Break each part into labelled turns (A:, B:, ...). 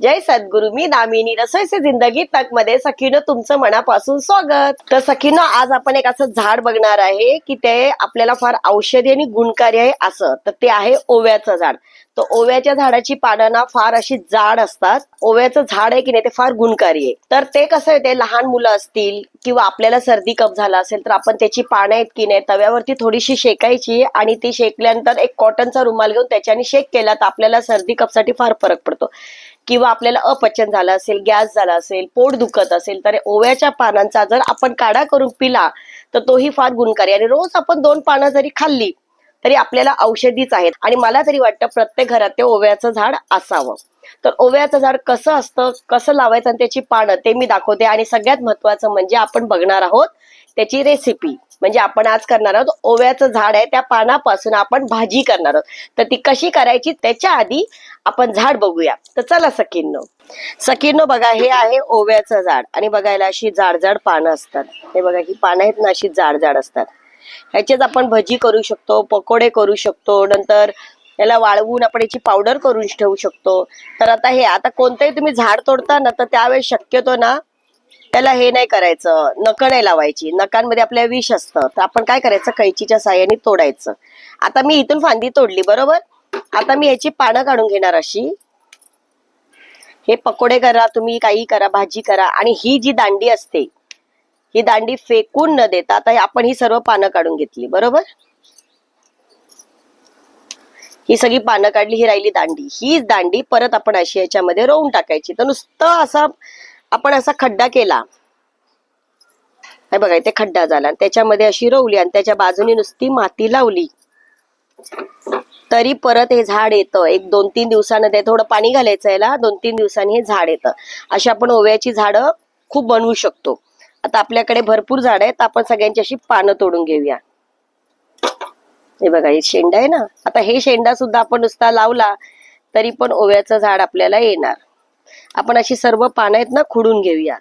A: जय सद्गुरु मी दामिनी. रसोईचे जिंदगी तकमध्ये सखीनं तुमचं मनापासून स्वागत. तर सखीनं आज आपण एक असं झाड बघणार आहे की ते आपल्याला फार औषधी आणि गुणकारी आहे असं. तर ते आहे ओव्याचं झाड. तर ओव्याच्या झाडाची पानं ना फार अशी जाड असतात. ओव्याचं झाड आहे की नाही ते फार गुणकारी आहे. तर ते कसं आहे ते लहान मुलं असतील किंवा आपल्याला सर्दी कप झाला असेल तर आपण त्याची पानं आहेत की नाही तव्यावरती थोडीशी शेकायची आणि ती शेकल्यानंतर एक कॉटनचा रुमाल घेऊन त्याच्याने शेक केला तर आपल्याला सर्दी कपसाठी फार फरक पडतो. किंवा आपल्याला अपचन झालं असेल गॅस झाला असेल पोट दुखत असेल तर ओव्याच्या पानांचा जर आपण काढा करून पिला तर तोही फार गुणकारी आणि रोज आपण दोन पानं जरी खाल्ली तरी आपल्याला औषधीच आहेत. आणि मला तरी वाटतं प्रत्येक घरात ते ओव्याचं झाड असावं. तर ओव्याचं झाड कसं असतं कसं लावायचं आणि त्याची पानं ते मी दाखवते. आणि सगळ्यात महत्वाचं म्हणजे आपण बघणार आहोत त्याची रेसिपी म्हणजे आपण आज करणार आहोत ओव्याचं झाड आहे त्या पानापासून आपण भाजी करणार आहोत. तर ती कशी करायची त्याच्या आधी आपण झाड बघूया. तर चला सकिन्नो सखींनो बघा हे आहे ओव्याचं झाड. आणि बघायला अशी जाड जाड पानं असतात. हे बघा ही पानं आहेत ना अशी जाड जाड असतात. ह्याचेच आपण भजी करू शकतो पकोडे करू शकतो नंतर याला वाळवून आपण याची पावडर करून ठेवू शकतो. तर आता हे आता कोणतंही तुम्ही झाड तोडता ना तर त्यावेळेस शक्यतो ना त्याला हे नाही करायचं. नकं नाही लावायची. नखांमध्ये आपल्या विष असतं. तर आपण काय करायचं? कैचीच्या साह्याने तोडायचं. आता मी इथून फांदी तोडली बरोबर? आता मी याची पानं काढून घेणार अशी. हे पकोडे करा तुम्ही काही करा भाजी करा. आणि ही जी दांडी असते ही दांडी फेकून न देता आता आपण ही सर्व पानं काढून घेतली बरोबर? ही सगळी पानं काढली ही राहिली दांडी. ही दांडी परत आपण अशी याच्यामध्ये रोवून टाकायची. तर नुसतं असा आपण असा खड्डा केला. बघा इथे खड्डा झाला. आणि त्याच्यामध्ये अशी रोवली आणि त्याच्या बाजूने नुसती माती लावली. तरी परत हे झाड येतं. एक दोन तीन दिवसानं ते थोडं पाणी घालायचं याला दोन तीन दिवसांनी हे झाड येतं. अशी आपण ओव्याची झाडं खूप बनवू शकतो. आता आपल्याकडे भरपूर झाड आहेत. आपण सगळ्यांची अशी पानं तोडून घेऊया. हे बघा हे शेंडा आहे ना? आता हे शेंडा सुद्धा आपण नुसता लावला तरी पण ओव्याचं झाड आपल्याला येणार. आपण अशी सर्व पानं आहेत ना खुडून घेऊया.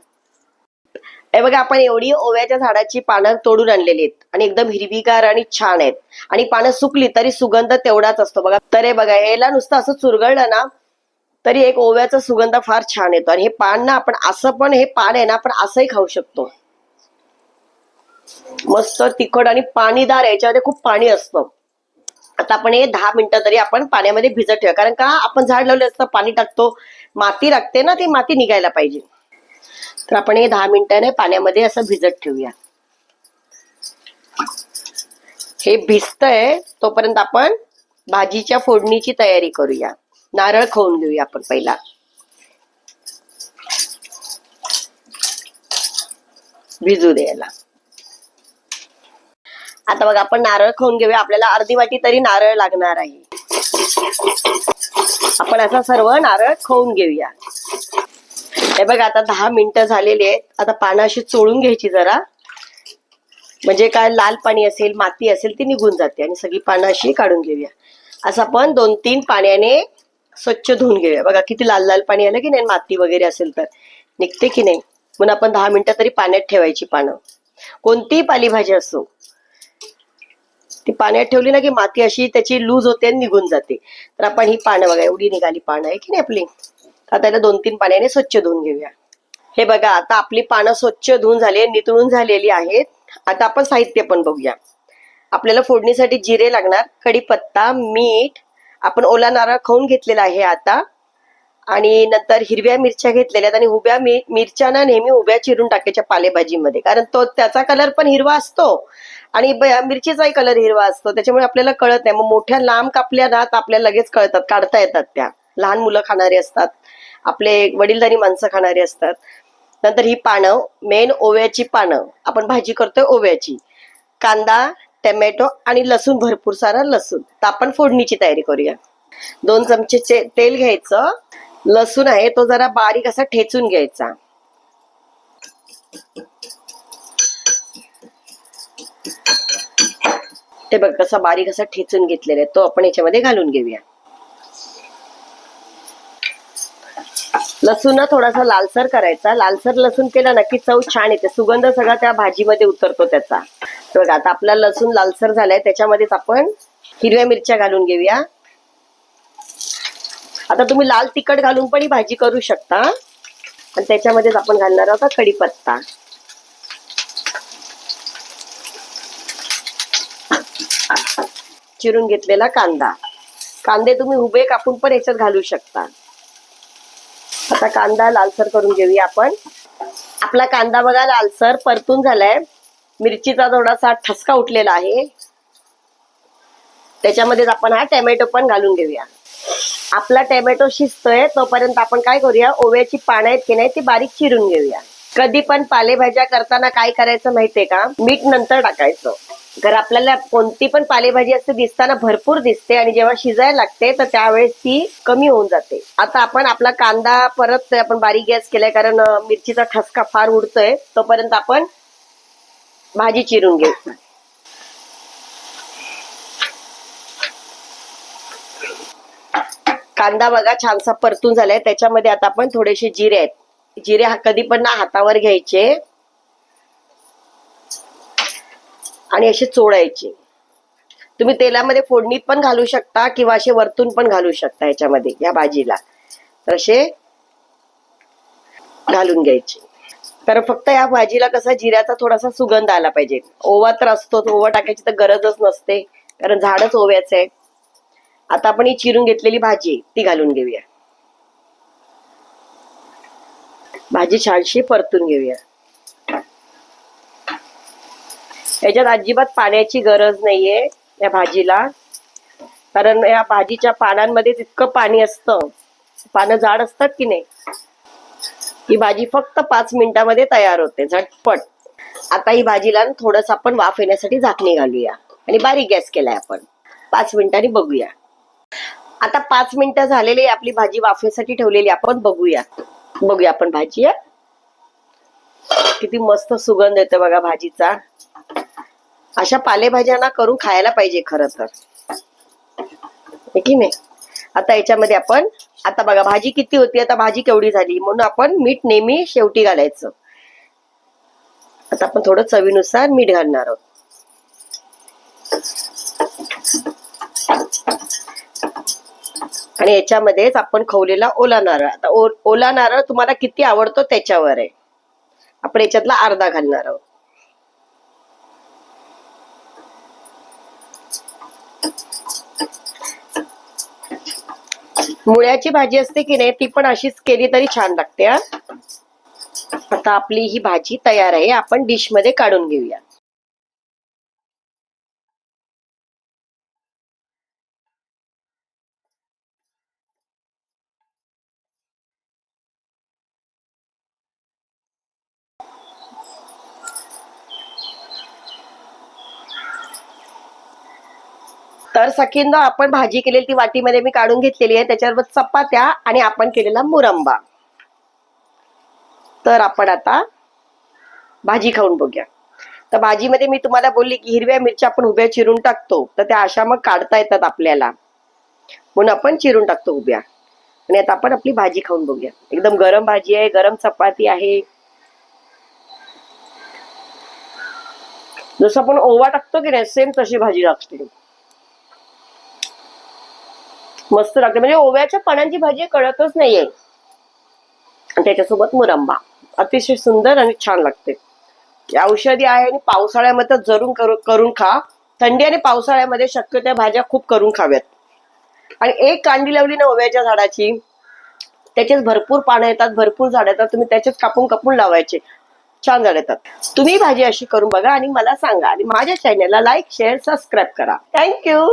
A: हे बघा आपण एवढी ओव्याच्या झाडाची पानं तोडून आणलेली आहेत. आणि एकदम हिरवीगार आणि छान आहेत. आणि पानं सुकली तरी सुगंध तेवढाच असतो. बघा तर हे बघा याला नुसतं असं चुरगळलं ना तरी एक ओव्याचा सुगंध फार छान येतो. आणि हे पान ना आपण असं पण हे पान आहे ना आपण असंही खाऊ शकतो. मस्त तिखट आणि पाणीदार याच्यामध्ये खूप पाणी असतं. आता आपण हे दहा मिनिटं तरी आपण पाण्यामध्ये भिजत ठेवा कारण का आपण झाड लावले असतं पाणी टाकतो. माती लागते ना ती माती निघायला पाहिजे. तर आपण हे दहा मिनिटाने पाण्यामध्ये असं भिजत ठेवूया. हे भिजतंय तोपर्यंत आपण भाजीच्या फोडणीची तयारी करूया. नारळ खाऊन घेऊया आपण पहिला. भिजू द्यायला. आता बघा आपण नारळ खाऊन घेऊया. आपल्याला अर्धी वाटी तरी नारळ लागणार आहे. आपण असा सर्व नारळ खाऊन घेऊया. हे बघा आता दहा मिनिटं झालेली आहेत. आता पानं अशी चोळून घ्यायची जरा. म्हणजे काय लाल पाणी असेल माती असेल ती निघून जाते. आणि सगळी पानं अशी काढून घेऊया. असं आपण दोन तीन पाण्याने स्वच्छ धुवून घेऊया. बघा किती लाल लाल पाणी आलं की नाही माती वगैरे असेल तर. निघते की नाही? म्हणून आपण दहा मिनिटं तरी पाण्यात ठेवायची पानं. कोणतीही पालेभाजी असो ती पाण्यात ठेवली ना की माती अशी त्याची लूज होते आणि निघून जाते. तर आपण ही पानं बघा एवढी निघाली पानं आहे की नाही आपली? आता त्याला दोन तीन पाण्याने स्वच्छ धुवून घेऊया. हे बघा आता आपली पानं स्वच्छ धुवून झाली नितळून झालेली आहेत. आता आपण साहित्य पण बघूया. आपल्याला फोडणीसाठी जिरे लागणार कढीपत्ता मीठ आपण ओला नारळ खाऊन घेतलेला आहे आता. आणि नंतर हिरव्या मिरच्या घेतलेल्या आहेत आणि उभ्या मि मिरच्या ना नेहमी उभ्या चिरून टाकायच्या पालेभाजीमध्ये. कारण तो त्याचा कलर पण हिरवा असतो. आणि मिरचीचाही कलर हिरवा असतो. त्याच्यामुळे आपल्याला कळत नाही. मग मोठ्या लांब कापल्या ना आपल्याला लगेच कळतात. काढता येतात त्या. लहान मुलं खाणारी असतात. आपले वडीलधारी माणसं खाणारी असतात. नंतर ही पानं मेन ओव्याची पानं. आपण भाजी करतोय ओव्याची. कांदा टमॅटो आणि लसूण भरपूर सारा लसूण. तर आपण फोडणीची तयारी करूया. दोन चमचे तेल घ्यायचं. लसूण आहे तो जरा बारीक असा ठेचून घ्यायचा. ते बघ कसा बारीक असा ठेचून घेतलेला आहे तो आपण याच्यामध्ये घालून घेऊया. लसूण थोडासा लालसर करायचा. लालसर लसूण केला ना की चव छान येते. सुगंध सगळा त्या भाजीमध्ये उतरतो त्याचा. बघा आता आपला लसूण लालसर झालाय त्याच्यामध्येच आपण हिरव्या मिरच्या घालून घेऊया. आता तुम्ही लाल तिखट घालून पण ही भाजी करू शकता. आणि त्याच्यामध्येच आपण घालणार आहोत कढीपत्ता. चिरून घेतलेला कांदा. कांदे तुम्ही उभे कापून पण याच्यात घालू शकता. आता कांदा लालसर करून घेऊया आपण. आपला कांदा बघा लालसर परतून झालाय. मिरचीचा थोडासा ठसका उठलेला आहे. त्याच्यामध्येच आपण हा टॅमॅटो पण घालून घेऊया. आपला टॅमॅटो शिजतोय तोपर्यंत आपण काय करूया? ओव्याची पानं आहेत की नाही ती बारीक चिरून घेऊया. कधी पण पालेभाज्या करताना काय करायचं माहितीये का? मीठ नंतर टाकायचं. घर आपल्याला कोणती पण पालेभाजी असते दिसताना भरपूर दिसते आणि जेव्हा शिजायला लागते तर त्यावेळेस ती कमी होऊन जाते. आता आपण आपला कांदा परत आपण बारीक गॅस केलाय कारण मिरचीचा ठसका फार उडतोय तोपर्यंत आपण भाजी चिरून घेऊ कांदा बघा छानसा परतून झालाय. त्याच्यामध्ये आता आपण थोडेसे जिरे आहेत. जिरे कधी पण ना हातावर घ्यायचे. आणि असे चोळायचे. तुम्ही तेलामध्ये फोडणीत पण घालू शकता किंवा असे वरतून पण घालू शकता याच्यामध्ये या भाजीला. तर असे घालून घ्यायचे. तर फक्त या भाजीला कसा जिऱ्याचा थोडासा सुगंध आला पाहिजे. ओवा तर असतोच ओवा टाकायची तर गरजच नसते कारण झाडच ओव्याचं आहे. आता आपण ही चिरून घेतलेली भाजी ती घालून घेऊया. भाजी छानशी परतून घेऊया. याच्यात अजिबात पाण्याची गरज नाहीये या भाजीला. कारण या भाजीच्या पानांमध्ये इतकं पाणी असतं. पानं जाड असतात की नाही? ही भाजी फक्त पाच मिनिटामध्ये तयार होते झटपट. आता ही भाजीला थोडस आपण वाफ येण्यासाठी झाकणी घालूया. आणि बारीक गॅस केलाय आपण. पाच मिनिटांनी बघूया. आता पाच मिनिटं झालेली आपली भाजी वाफेसाठी ठेवलेली आपण बघूया. बघूया आपण भाजी किती मस्त सुगंध येतो बघा भाजीचा. अशा पालेभाज्यांना करून खायला पाहिजे खर तर. की नाही? आता याच्यामध्ये आपण आता बघा भाजी किती होती आता भाजी केवढी झाली? म्हणून आपण मीठ नेहमी शेवटी घालायचं. आता आपण थोडं चवीनुसार मीठ घालणार आहोत. आणि याच्यामध्येच आपण खवलेला ओला नारळ. आता ओला नारळ तुम्हाला किती आवडतो त्याच्यावर आहे. आपण याच्यातला अर्धा घालणार आहोत. मुळ्याची भाजी असते की नाही ती पण अशीच केली तरी छान लागते आता आपली ही भाजी तयार आहे आपण डिशमध्ये काढून घेऊया. तर सखींदा आपण भाजी केलेली ती वाटीमध्ये मी काढून घेतलेली आहे. त्याच्यावर चपात्या आणि आपण केलेला मुरंबा. तर आपण आता भाजी खाऊन बघूया. तर भाजीमध्ये मी तुम्हाला बोलली की हिरव्या मिरच्या आपण उभ्या चिरून टाकतो. तर त्या अशा मग काढता येतात आपल्याला. म्हणून आपण चिरून टाकतो उभ्या. आणि आता आपण आपली भाजी खाऊन बघूया. एकदम गरम भाजी आहे गरम चपाती आहे. जसं आपण ओवा टाकतो की नाही सेम तशी भाजी लागते. मस्त लागते. म्हणजे ओव्याच्या पानांची भाजी कळतच नाहीये. त्याच्यासोबत मुरंबा. अतिशय सुंदर आणि छान लागते. औषधी आहे आणि पावसाळ्यामध्ये तर जरूर करू- करून खा. थंडी आणि पावसाळ्यामध्ये शक्य त्या भाज्या खूप करून खाव्यात. आणि एक कांडी लावली ना ओव्याच्या झाडाची त्याचेच भरपूर पानं येतात भरपूर झाड येतात तुम्ही त्याचेच कापून कापून लावायचे. छान झाड येतात. तुम्ही भाजी अशी करून बघा आणि मला सांगा. आणि माझ्या चॅनलला लाईक शेअर सबस्क्राईब करा. Thank you